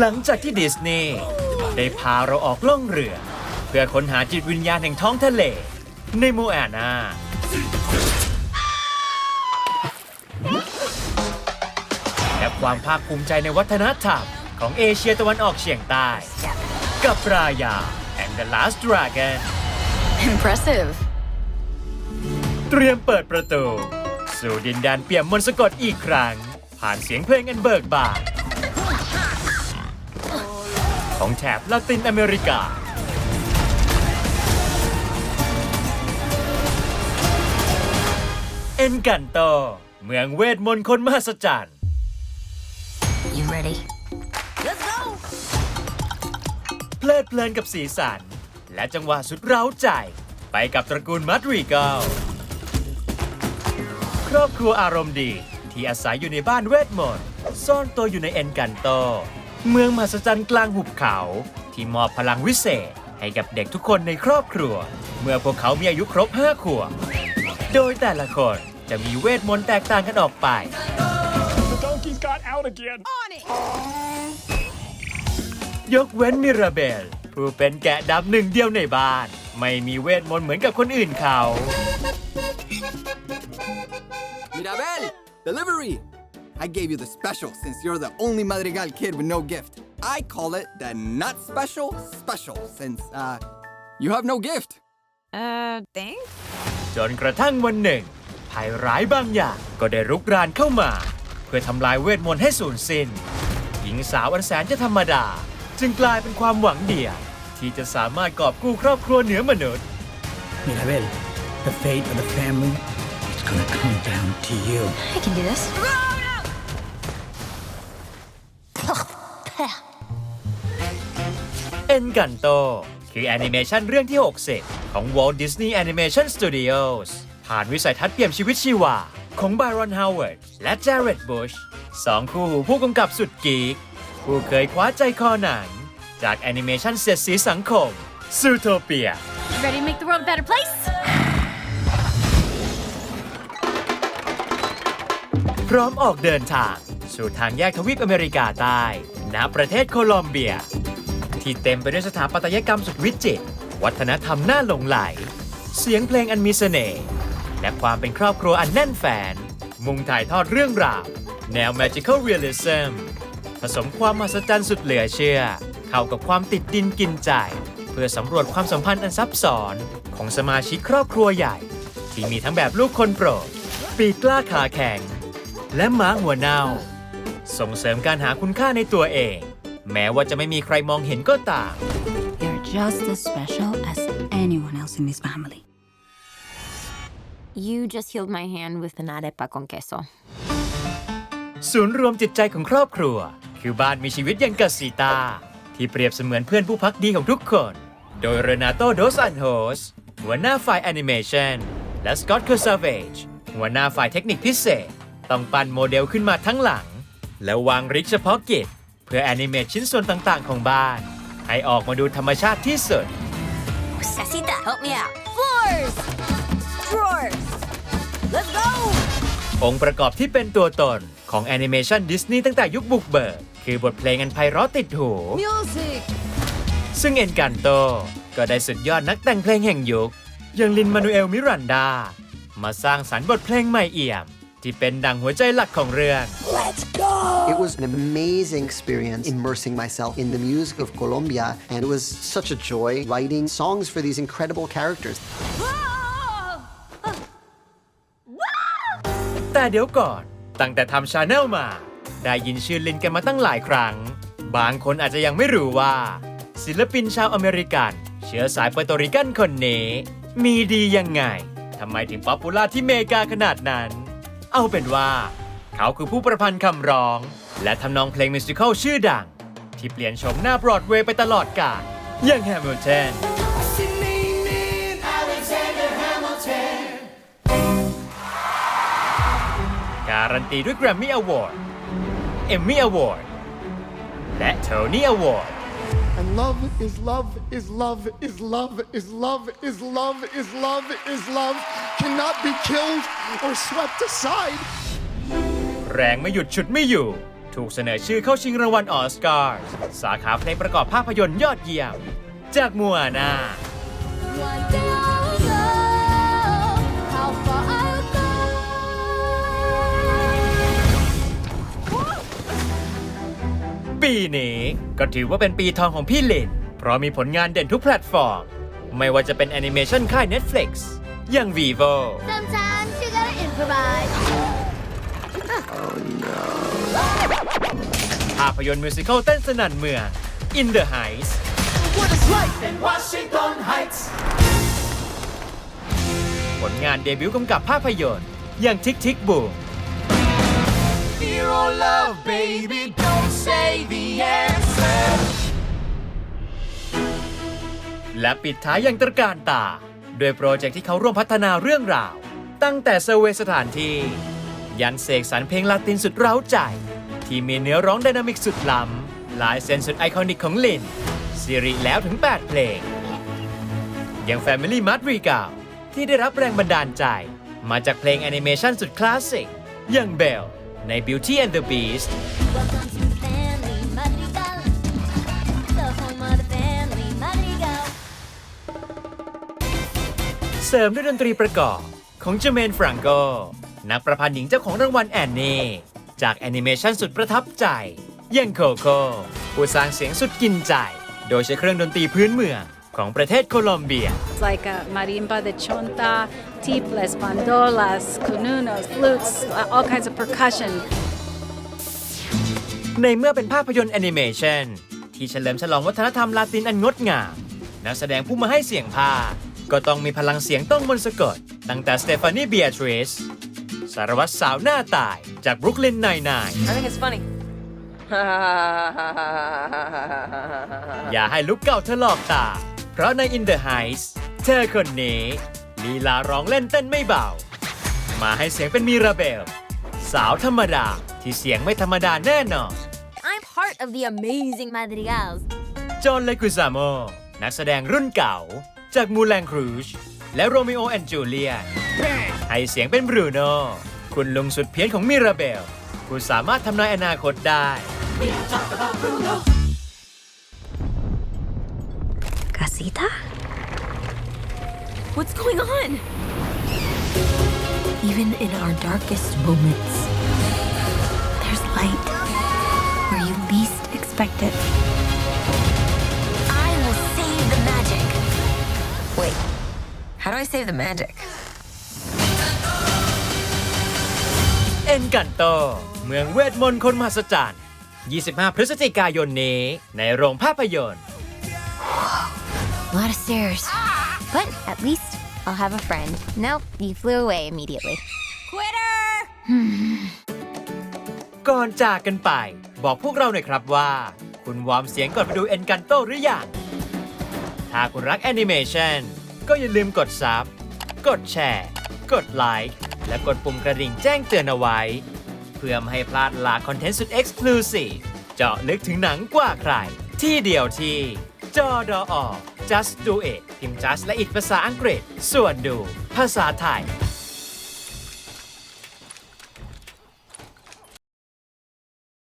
หลังจากที่ดิสนีย์ได้พาเราออกล่องเรือ เพื่อค้นหาจิตวิญญาณแห่งท้องทะเล ในโมอานา และความภาคภูมิใจในวัฒนธรรมของเอเชียตะวันออกเฉียงใต้ กับรายา and the last dragon Impressive. เตรียมเปิดประตู สู่ดินแดนเปี่ยมมนต์สะกดอีกครั้ง ผ่านเสียงเพลงอันเบิกบานของแถบลาตินอเมริกา เอ็นกันโต เมืองเวทมนต์คนมหัศจรรย์ You ready? เพลิดเพลินกับสีสัน และจังหวะสุดเร้าใจ ไปกับตระกูลมัดรีกาลค รอบครัวอารมณ์ดี ที่อาศัยอยู่ในบ้านเวทมนต์ซ่อนตัวอยู่ในเอ็นกันโต เมืองมหัศจรรย์กลางหุบเขา ที่มอบพลังวิเศษ ให้กับเด็กทุกคนในครอบครัว เมื่อพวกเขามีอายุครบ5ขวบโดยแต่ละคนจะมีเวทมนต์แตกต่างกันออกไป The donkey's got out again. ยกเว้นมิราเบล ผู้เป็นแกะดำหนึ่งเดียวในบ้าน ไม่มีเวทมนต์เหมือนกับคนอื่นเขา Mirabel! Delivery! I gave you the special since you're the only Madrigal kid with no gift. I call it the not special special since, uh, you have no gift. Uh, thanks? จนกระทั่งวันหนึ่งภัยร้ายบางอย่างก็ได้รุกรานเข้ามา เพื่อทำลายเวทมนต์ให้สูญสิ้น หญิงสาวอันแสนจะธรรมดา จึงกลายเป็นความหวังเดียวที่จะสามารถกอบกู้ครอบครัวเหนือมนุษย์ Mirabel, the fate of the family is gonna come down to you. I can do this. เอ็นกันโตคือแอนิเมชันเรื่องที่ 60 ของ Walt Disney Animation Studios ผ่านวิสัยทัศน์เปี่ยมชีวิตชีวา ของ Byron Howard และ Jared Bush สองคู่หูผู้กำกับสุดกีกผู้เคยคว้าใจคอหนัง จากแอนิเมชันเสียดสีสังคมซูโทเปีย Ready to make the world a better place? ร้อมออกเดินทาง สู่ทางแยกทวีปอเมริกาใต้ณประเทศโคลอมเบีย ที่เต็มไปด้วยสถาปัตยกรรมสุดวิจิตรวัฒนธรรมน่าหลงไหล เสียงเพลงอันมีเสน่ห์และความเป็นครอบครัวอันแน่นแฟน มุ่งถ่ายทอดเรื่องราว แนว magical realism ผสมความมหัศจรรย์สุดเหลือเชื่อ เข้ากับความติดดินกินใจ เพื่อสำรวจความสัมพันธ์อันซับซ้อนของสมาชิกครอบครัวใหญ่ ที่มีทั้งแบบลูกคนโปรด ปีกกล้าขาแข็ง และหมาหัวเน่า ส่งเสริมการหาคุณค่าในตัวเอง แม้ว่าจะไม่มีใครมองเห็นก็ตาม You're just as special as anyone else in this family. You just healed my hand with an arepa con queso. ศูนย์รวมจิตใจของครอบครัว คือบ้านมีชีวิตอย่างกัสซีตา ที่เปรียบเสมือนเพื่อนผู้พักดีของทุกคน โดยเรนาโตโดสันโฮสหัวหน้าฝ่ายแอนิเมชันและสกอตต์คอร์ซาเวจหัวหน้าฝ่ายเทคนิคพิเศษ ต้องปั้นโมเดลขึ้นมาทั้งหลัง แล้ววางริกเฉพาะกิจเพื่อแอนิเมตชิ้นส่วนต่างๆ ของบ้าน ให้ออกมาดูธรรมชาติที่สุด Sasita, help me out. Floors! Drawers! Let's go! องค์ประกอบที่เป็นตัวตนของแอนิเมชันดิสนีย์ตั้งแต่ยุคบุกเบิก คือบทเพลงอันไพเราะติดหู Music! ซึ่งเอ็นกันโต ก็ได้สุดยอดนักแต่งเพลงแห่งยุคอย่างลินมานูเอลมิรันดา มาสร้างสรรค์บทเพลงใหม่เอี่ยม ที่เป็นดังหัวใจหลักของเรื่อง It was an amazing experience immersing myself in the music of Colombia, and it was such a joy writing songs for these incredible characters. แต่เดี๋ยวก่อน ตั้งแต่ทำชาแนลมา ได้ยินชื่อลินกันมาตั้งหลายครั้ง บางคนอาจจะยังไม่รู้ว่า ศิลปินชาวอเมริกัน เชื้อสายเปอร์โตริกันคนนี้ มีดียังไง ทำไมถึงป๊อปปูล่าที่เมกาขนาดนั้น เอาเป็นว่า เขาคือผู้ประพันธ์คำร้อง และทำนองเพลงมิวสิควลชื่อดัง ที่เปลี่ยนโฉมหน้าบรอดเวย์ไปตลอดกาลอย่างแฮมิลตันการันตีด้วยแกรมมี่อวอร์ดเอมมี่อวอร์ดและโทนี่อวอร์ด And love is love is love is love is love is love is love is love cannot be killed or swept aside. แรงไม่หยุดฉุดไม่อยู่ ถูกเสนอชื่อเข้าชิงรางวัลออสการ์สาขาเพลงประกอบภาพยนตร์ยอดเยี่ยม จากมัวนา ปีนี้ก็ถือว่าเป็นปีทองของพี่ลินเพราะมีผลงานเด่นทุกแพลตฟอร์ม ไม่ว่าจะเป็นแอนิเมชันค่าย Netflix อย่าง Vivo Sometimes you gotta improvise. ภาพยนตร์มิวสิควลเต้นสนั่นเมือง In the Heights ผลงานเดบิวต์กำกับภาพยนตร์อย่างทิกทิกบูมและปิดท้ายอย่างตระการตา ด้วยโปรเจกต์ที่เขาร่วมพัฒนาเรื่องราว ตั้งแต่เซอร์เวสถานที่ ยันเสกสรรเพลงลาตินสุดเร้าใจ ที่มีเนื้อร้องไดนามิกสุดล้ำลายเซนสุดไอคอนิกของลินซีรีส์แล้วถึง 8 เพลง อย่าง Family Madrigal ที่ได้รับแรงบันดาลใจ มาจากเพลงแอนิเมชันสุดคลาสสิกอย่าง Belle ใน Beauty and the Beast สริมด้วยดนตรีประกอบ ของเจเมนฟรังโก นักประพันธ์หญิงเจ้าของรางวัลแอนนี่ จากแอนิเมชันสุดประทับใจอย่างโคโค่ผู้สร้างเสียงสุดกินใจ โดยใช้เครื่องดนตรีพื้นเมืองของประเทศโคลอมเบีย It's like a marimba de chonta, tiples, bandolas, cununos, flutes, uh, all kinds of percussion. ในเมื่อเป็นภาพยนตร์แอนิเมชันที่เฉลิมฉลองวัฒนธรรมลาตินอันงดงาม นักแสดงผู้มาให้เสียงภาค ก็ต้องมีพลังเสียงต้องมนต์สะกด ตั้งแต่สเตฟานีเบียทริสสารวัตรสาวหน้าตายจากบรุกลินไนน์ I think it's funny. อย่าให้ลุกเก่าเธอหลอกตา เพราะใน In the Heights เธอคนนี้ลีลาร้องเล่นเต้นไม่เบา มาให้เสียงเป็นมีราเบล สาวธรรมดาที่เสียงไม่ธรรมดาแน่นอน I'm part of the amazing Madrigals. จอห์นเลกุซาโมนักแสดงรุ่นเก่า จากมูแลงครูชและโรมิโอแอนจูเลียนให้เสียงเป็นบรูโน่คุณลุงสุดเพี้ยนของมิราเบลผู้สามารถทำนายอนาคตได้ Casita? What's going on? Even in our darkest moments, there's light where you least expect it. How do I save the magic? เอ็นกันโต เมืองเวทมนต์คนมหัศจรรย์ 25 พฤศจิกายนนี้ ในโรงภาพยนตร์ A lot of stairs. But at least I'll have a friend. Nope, you flew away immediately. Quitter! ก่อนจากกันไป บอกพวกเราหน่อยครับว่า คุณวอร์มเสียงก่อนไปดูเอ็นกันโตหรือยัง ถ้าคุณรักแอนิเมชัน ก็อย่าลืมกดซับกดแชร์ กดไลค์ และกดปุ่มกระดิ่งแจ้งเตือนเอาไว้ เพื่อไม่ให้พลาดหลากคอนเทนต์สุด Exclusive เจาะลึกถึงหนังกว่าใคร ที่เดียวที่จอดอ just do it พิมพ์ just และอีกภาษาอังกฤษ ส่วนดู ภาษาไทย